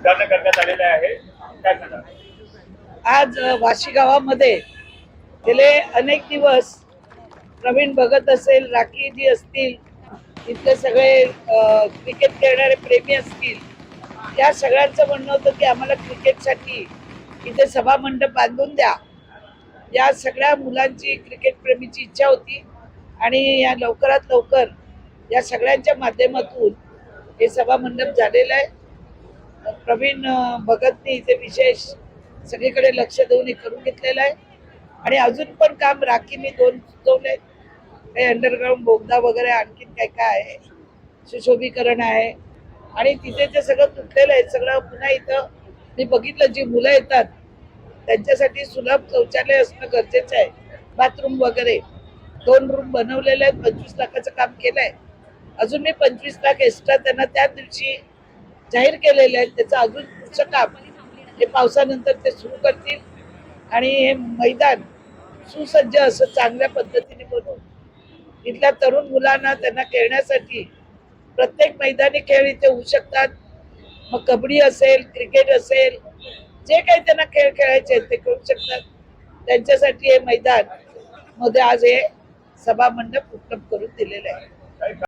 उद्घाटन करण्यात आलेले आहे. काय सांगा आज वाशी गावामध्ये गेले अनेक दिवस प्रवीण भगत असेल राखीजी असतील इथले सगळे क्रिकेट खेळणारे प्रेमी असतील या सगळ्यांचं म्हणणं होतं की आम्हाला क्रिकेटसाठी इथे सभामंडप बांधून द्या. या सगळ्या मुलांची क्रिकेट प्रेमीची इच्छा होती आणि या लवकरात लवकर या सगळ्यांच्या माध्यमातून हे सभामंडप झालेलं आहे. प्रवीण भगतनी इथे विशेष सगळीकडे लक्ष देऊन हे करून घेतलेलं आहे. आणि अजून पण काम राखीने दोन सुचवले काही अंडरग्राऊंड बोगदा वगैरे आणखीन काय काय आहे. सुशोभीकरण आहे. आणि तिथे ते सगळं तुटलेलं आहे सगळं पुन्हा इथं मी बघितलं जी मुलं येतात त्यांच्यासाठी सुलभ शौचालय असणं गरजेचं आहे. बाथरूम वगैरे. दोन रूम बनवलेले आहेत पंचवीस लाखाचं काम केलंय. अजून मी पंचवीस लाख एक्स्ट्रा त्यांना त्या दिवशी जाहीर केलेले आहेत त्याचं अजून पुढचं काम हे पावसानंतर ते सुरू करतील. आणि हे मैदान सुसज्ज असं चांगल्या पद्धतीने बनवून इथल्या तरुण मुलांना त्यांना खेळण्यासाठी प्रत्येक मैदानी खेळ इथे होऊ शकतात. मग कबड्डी असेल क्रिकेट असेल जे काही त्यांना खेळ खेळायचे आहेत ते खेळू शकतात. त्यांच्यासाठी हे मैदानमध्ये आज हे सभामंडप उपलब्ध करून दिलेलं आहे.